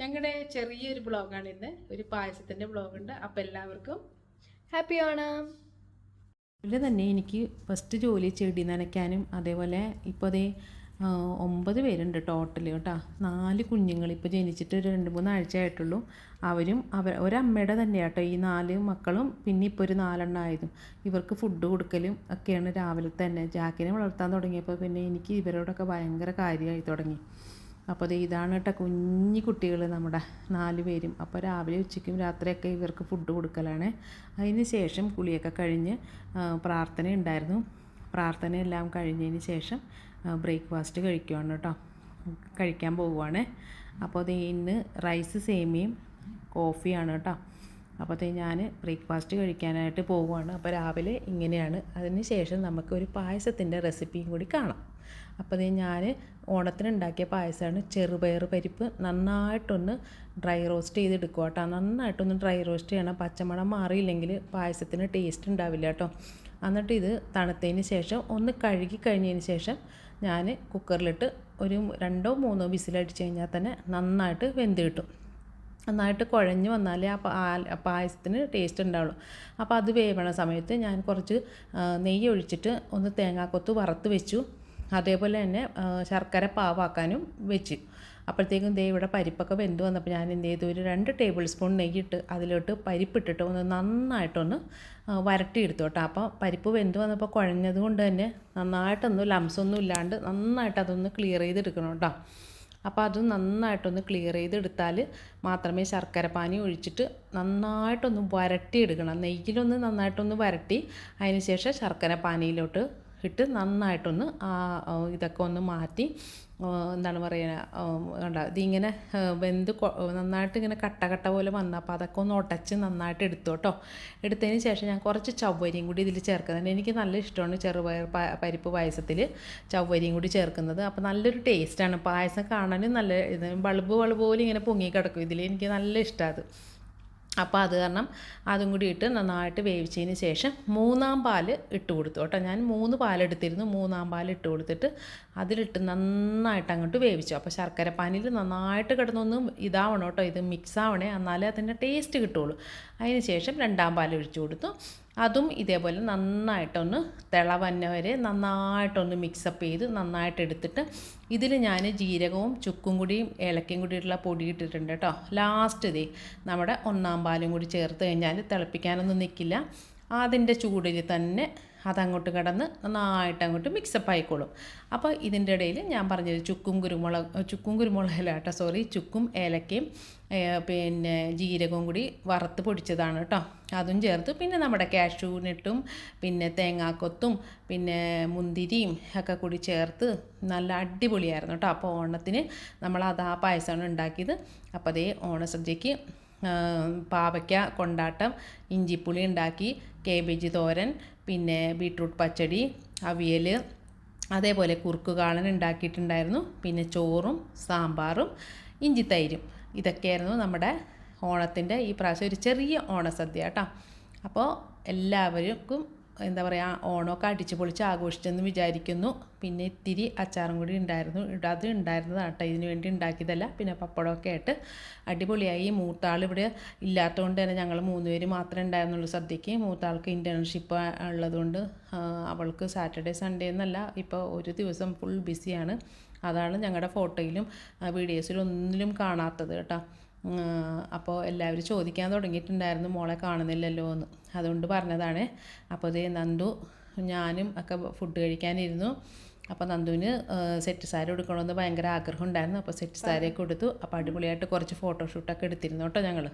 ഞങ്ങളുടെ ചെറിയൊരു ബ്ലോഗാണ് ഇന്ന്. ഒരു പായസത്തിന്റെ ബ്ലോഗുണ്ട്. അപ്പോൾ എല്ലാവർക്കും ഹാപ്പി ഓണം ഇവിടെ തന്നെ എനിക്ക് ഫസ്റ്റ് ജോലി ചെടി നനയ്ക്കാനും അതേപോലെ ഇപ്പോൾ അതേ ഒമ്പത് പേരുണ്ട് ടോട്ടൽ കേട്ടോ നാല് കുഞ്ഞുങ്ങൾ ഇപ്പോൾ ജനിച്ചിട്ട് ഒരു രണ്ട് മൂന്ന് ആഴ്ച ആയിട്ടുള്ളൂ അവരും അവർ ഒരമ്മയുടെ തന്നെ കേട്ടോ ഈ നാല് മക്കളും പിന്നെ ഇപ്പോൾ ഒരു നാലെണ്ണം ആയതും. ഇവർക്ക് ഫുഡ് കൊടുക്കലും ഒക്കെയാണ് രാവിലെ തന്നെ. ജാക്കിനെ വളർത്താൻ തുടങ്ങിയപ്പോൾ പിന്നെ എനിക്ക് ഇവരോടൊക്കെ ഭയങ്കര കാര്യമായി തുടങ്ങി. അപ്പോൾ ഇതാണ് കേട്ടോ കുഞ്ഞു കുട്ടികൾ നമ്മുടെ നാല് പേരും. അപ്പോൾ രാവിലെ ഉച്ചയ്ക്കും രാത്രിയൊക്കെ ഇവർക്ക് ഫുഡ് കൊടുക്കലാണ്. അതിന് ശേഷം കുളിയൊക്കെ കഴിഞ്ഞ് പ്രാർത്ഥന ഉണ്ടായിരുന്നു. പ്രാർത്ഥന എല്ലാം കഴിഞ്ഞതിന് ശേഷം ബ്രേക്ക്ഫാസ്റ്റ് കഴിക്കുവാണ് കേട്ടോ. കഴിക്കാൻ പോവുകയാണ് അപ്പോൾ അത് ഇന്ന് റൈസ് സേമിയും കോഫിയാണ് കേട്ടോ. അപ്പോൾ അത് ഞാൻ ബ്രേക്ക്ഫാസ്റ്റ് കഴിക്കാനായിട്ട് പോവുകയാണ് അപ്പോൾ രാവിലെ ഇങ്ങനെയാണ്. അതിന് ശേഷം നമുക്ക് ഒരു പായസത്തിന്റെ റെസിപ്പിയും കൂടി കാണാം. അപ്പോൾ അതേ ഞാൻ ഓണത്തിന് ഉണ്ടാക്കിയ പായസമാണ് ചെറുപയർ പരിപ്പ് നന്നായിട്ടൊന്ന് ഡ്രൈ റോസ്റ്റ് ചെയ്തെടുക്കുക കേട്ടോ നന്നായിട്ടൊന്ന് ഡ്രൈ റോസ്റ്റ് ചെയ്യണം. പച്ചമണം മാറിയില്ലെങ്കിൽ പായസത്തിന് ടേസ്റ്റ് ഉണ്ടാവില്ല കേട്ടോ എന്നിട്ട് ഇത് തണുത്തതിന് ശേഷം ഒന്ന് കഴുകി കഴിഞ്ഞതിന് ശേഷം ഞാൻ കുക്കറിലിട്ട് ഒരു രണ്ടോ മൂന്നോ വിസിലടിച്ച് കഴിഞ്ഞാൽ തന്നെ നന്നായിട്ട് വെന്ത് കിട്ടും. നന്നായിട്ട് കുഴഞ്ഞ് വന്നാലേ ആ പായസത്തിന് ടേസ്റ്റ് ഉണ്ടാവുള്ളൂ. അപ്പോൾ അത് വേവണ സമയത്ത് ഞാൻ കുറച്ച് നെയ്യ് ഒഴിച്ചിട്ട് ഒന്ന് തേങ്ങാക്കൊത്ത് വറുത്ത് വെച്ചു. അതേപോലെ തന്നെ ശർക്കര പാവാക്കാനും വെച്ച്. അപ്പോഴത്തേക്കും ദേ ഇവിടെ പരിപ്പൊക്കെ വെന്ത് വന്നപ്പോൾ ഞാൻ എന്ത് ചെയ്തു? ഒരു രണ്ട് ടേബിൾ സ്പൂൺ നെയ്യിട്ട് അതിലോട്ട് പരിപ്പിട്ടിട്ട് ഒന്ന് നന്നായിട്ടൊന്ന് വരട്ടിയെടുത്തു കേട്ടോ. അപ്പോൾ പരിപ്പ് വെന്ത് വന്നപ്പോൾ കുഴഞ്ഞത് കൊണ്ട് തന്നെ നന്നായിട്ടൊന്നും ലംസൊന്നും ഇല്ലാണ്ട് നന്നായിട്ട് അതൊന്ന് ക്ലിയർ ചെയ്തെടുക്കണം കേട്ടോ. അപ്പോൾ അത് നന്നായിട്ടൊന്ന് ക്ലിയർ ചെയ്തെടുത്താൽ മാത്രമേ ശർക്കര പാനി ഒഴിച്ചിട്ട് നന്നായിട്ടൊന്ന് വരട്ടിയെടുക്കണം. നെയ്യിലൊന്ന് നന്നായിട്ടൊന്ന് വരട്ടി അതിന് ശേഷം ശർക്കര പാനിയിലോട്ട് ഇട്ട് നന്നായിട്ടൊന്ന് ആ ഇതൊക്കെ ഒന്ന് മാറ്റി എന്താണ് പറയുക കണ്ട ഇതിങ്ങനെ വെന്ത് നന്നായിട്ട് ഇങ്ങനെ കട്ട കട്ട പോലെ വന്നപ്പോൾ അതൊക്കെ ഒന്ന് ഉടച്ച് നന്നായിട്ട് എടുത്തു കേട്ടോ. എടുത്തതിന് ശേഷം ഞാൻ കുറച്ച് ചവ്വരിയും കൂടി ഇതിൽ ചേർക്കുന്നുണ്ട്. എനിക്ക് നല്ല ഇഷ്ടമാണ് ചെറുപയർ പരിപ്പ് പായസത്തിൽ ചവ്വരിയും കൂടി ചേർക്കുന്നത്. അപ്പോൾ നല്ലൊരു ടേസ്റ്റാണ് പായസം കാണാനും നല്ല ഇത് ബൾബ് ബൾബ് പോലെ ഇങ്ങനെ പൊങ്ങി കിടക്കും ഇതിൽ എനിക്ക് നല്ല ഇഷ്ടമാണ് അപ്പോൾ അത് കാരണം അതും കൂടി ഇട്ട് നന്നായിട്ട് വേവിച്ചതിന് ശേഷം മൂന്നാം പാൽ ഇട്ട് കൊടുത്തു കേട്ടോ. ഞാൻ മൂന്ന് പാലെടുത്തിരുന്നു. മൂന്നാം പാൽ ഇട്ട് കൊടുത്തിട്ട് അതിലിട്ട് നന്നായിട്ട് അങ്ങോട്ട് വേവിച്ചു. അപ്പോൾ ശർക്കര പാനിൽ നന്നായിട്ട് കിടന്നൊന്നും ഇതാവണം കേട്ടോ. ഇത് മിക്സ് ആവണേ. എന്നാലേ അതിന്റെ ടേസ്റ്റ് കിട്ടുള്ളൂ. അതിന് ശേഷം രണ്ടാം പാൽ ഒഴിച്ചു കൊടുത്തു. അതും ഇതേപോലെ നന്നായിട്ടൊന്ന് തിളവന്നെ വരെ നന്നായിട്ടൊന്ന് മിക്സപ്പ് ചെയ്ത് നന്നായിട്ട് എടുത്തിട്ട് ഇതിൽ ഞാൻ ജീരകവും ചുക്കും കൂടിയും ഏലക്കയും കൂടിയിട്ടുള്ള പൊടി ഇട്ടിട്ടുണ്ട് കേട്ടോ. ലാസ്റ്റ് ഇതേ നമ്മുടെ ഒന്നാം പാലും കൂടി ചേർത്ത് കഴിഞ്ഞാൽ തിളപ്പിക്കാനൊന്നും നിൽക്കില്ല അതിന്റെ ചൂടിൽ തന്നെ അതങ്ങോട്ട് കിടന്ന് നന്നായിട്ട് അങ്ങോട്ട് മിക്സപ്പ് ആയിക്കോളും. അപ്പോൾ ഇതിന്റെ ഇടയിൽ ഞാൻ പറഞ്ഞത് ചുക്കും കുരുമുളക് ചുക്കും കുരുമുളകല്ല കേട്ടോ സോറി ചുക്കും ഏലക്കയും പിന്നെ ജീരകവും കൂടി വറുത്ത് പൊടിച്ചതാണ് കേട്ടോ. അതും ചേർത്ത് പിന്നെ നമ്മുടെ കാഷ്യൂനിട്ടും പിന്നെ തേങ്ങാക്കൊത്തും പിന്നെ മുന്തിരിയും ഒക്കെ കൂടി ചേർത്ത് നല്ല അടിപൊളിയായിരുന്നു കേട്ടോ. അപ്പോൾ ഓണത്തിന് നമ്മൾ അത് ആ പായസമാണ് ഉണ്ടാക്കിയത്. അപ്പോൾ അതേ ഓണസദ്യക്ക് പാവയ്ക്ക കൊണ്ടാട്ടം ഇഞ്ചിപ്പുളി ഉണ്ടാക്കി കേബേജ് തോരൻ പിന്നെ ബീട്രൂട്ട് പച്ചടി അവിയൽ അതേപോലെ കുറുക്ക് കാളൻ ഉണ്ടാക്കിയിട്ടുണ്ടായിരുന്നു. പിന്നെ ചോറും സാമ്പാറും ഇഞ്ചിത്തൈരും. ഇതൊക്കെയായിരുന്നു നമ്മുടെ ഓണത്തിന്റെ ഈ പ്രാവശ്യം ഒരു ചെറിയ ഓണസദ്യ കേട്ടോ. അപ്പോൾ എല്ലാവർക്കും എന്താ പറയുക ഓണമൊക്കെ അടിച്ച് പൊളിച്ച് ആഘോഷിച്ചെന്ന് വിചാരിക്കുന്നു. പിന്നെ ഇത്തിരി അച്ചാറും കൂടി ഉണ്ടായിരുന്നു. അത് ഉണ്ടായിരുന്നതാണ് കേട്ടോ ഇതിന് വേണ്ടി ഉണ്ടാക്കിയതല്ല. പിന്നെ പപ്പടമൊക്കെ ആയിട്ട് അടിപൊളിയായി. മൂത്താൾ ഇവിടെ ഇല്ലാത്തതുകൊണ്ട് തന്നെ ഞങ്ങൾ മൂന്ന് പേര് മാത്രമേ ഉണ്ടായിരുന്നുള്ളൂ സദ്യക്ക്. മൂത്താൾക്ക് ഇന്റേൺഷിപ്പ് ഉള്ളതുകൊണ്ട് അവൾക്ക് സാറ്റർഡേ സൺഡേ എന്നല്ല ഇപ്പോൾ ഒരു ദിവസം ഫുൾ ബിസിയാണ് അതാണ് ഞങ്ങളുടെ ഫോട്ടോയിലും വീഡിയോസിലും ഒന്നിലും കാണാത്തത് കേട്ടോ അപ്പോൾ എല്ലാവരും ചോദിക്കാൻ തുടങ്ങിയിട്ടുണ്ടായിരുന്നു മോളെ കാണുന്നില്ലല്ലോ എന്ന്. അതുകൊണ്ട് പറഞ്ഞതാണ്. അപ്പോൾ ഇതേ നന്ദു ഞാനും ഒക്കെ ഫുഡ് കഴിക്കാനിരുന്നു. അപ്പോൾ നന്ദുവിന് സെറ്റ് സാരി എടുക്കണമെന്ന് ഭയങ്കര ആഗ്രഹം ഉണ്ടായിരുന്നു. അപ്പോൾ സെറ്റ് സാരിയൊക്കെ കൊടുത്തു. അപ്പോൾ അടിപൊളിയായിട്ട് കുറച്ച് ഫോട്ടോഷൂട്ടൊക്കെ എടുത്തിരുന്നു കേട്ടോ ഞങ്ങൾ